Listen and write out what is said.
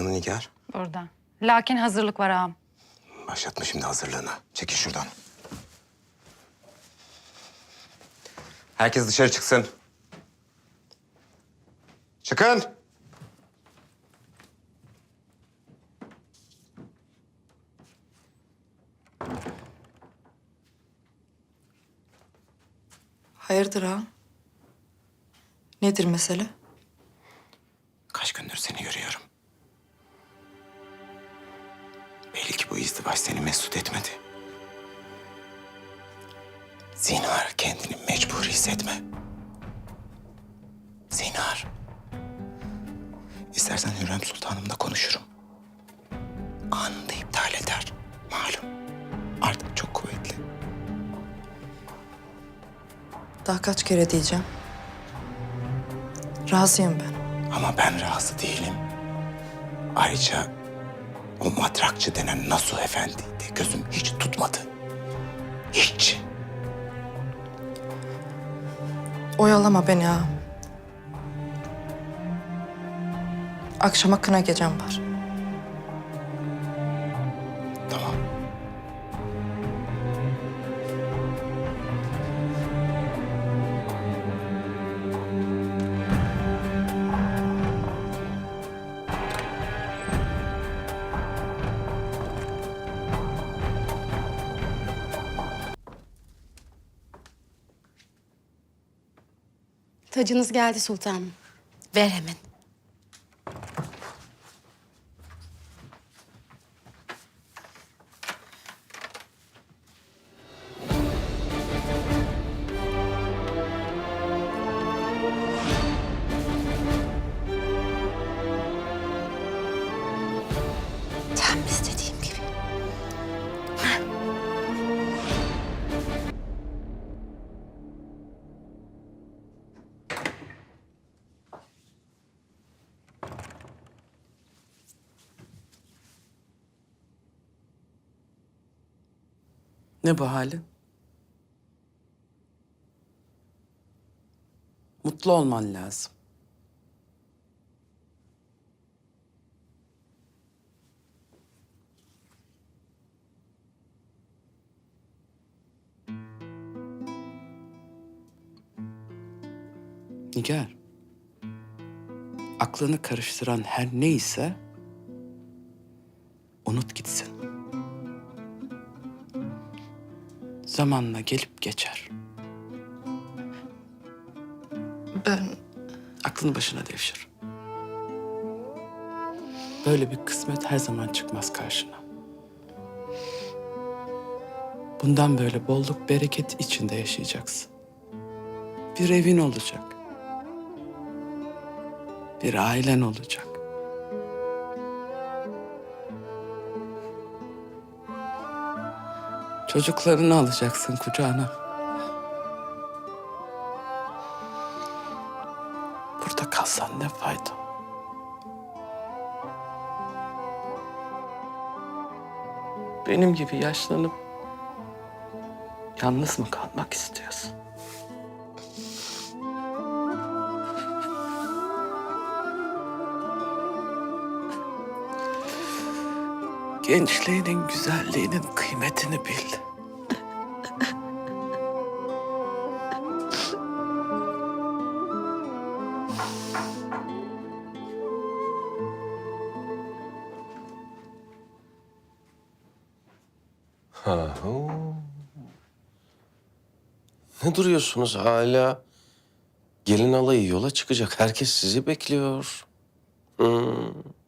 hazırlığını Nigar? Burada. Lakin hazırlık var ağam. Başlatma şimdi hazırlığını. Çekil şuradan. Herkes dışarı çıksın. Çıkın. Hayırdır ağam? Nedir mesele? Kaç gündür seni görüyorum. İzdivaç seni mesut etmedi. Zinhar kendini mecbur hissetme. Zinhar. İstersen Hürrem Sultanımla konuşurum. Anında iptal eder. Malum. Artık çok kuvvetli. Daha kaç kere diyeceğim. Razıyım ben. Ama ben razı değilim. Ayrıca o matrakçı denen Nasuh Efendi de gözüm hiç tutmadı. Hiç. Oyalama beni ağam. Akşama kına gecem var. Tacınız geldi sultanım. Ver hemen. Ne bu halin? Mutlu olman lazım. Nigar. Aklını karıştıran her neyse unut gitsin. Zamanla gelip geçer. Ben Aklını başına devşir. Böyle bir kısmet her zaman çıkmaz karşına. Bundan böyle bolluk bereket içinde yaşayacaksın. Bir evin olacak. Bir ailen olacak. Çocuklarını alacaksın kucağına. Burada kalsan ne fayda? Benim gibi yaşlanıp yalnız mı kalmak istiyorsun? Gençliğinin güzelliğinin kıymetini bil. Ne duruyorsunuz hala? Gelin alayı yola çıkacak. Herkes sizi bekliyor. Hmm.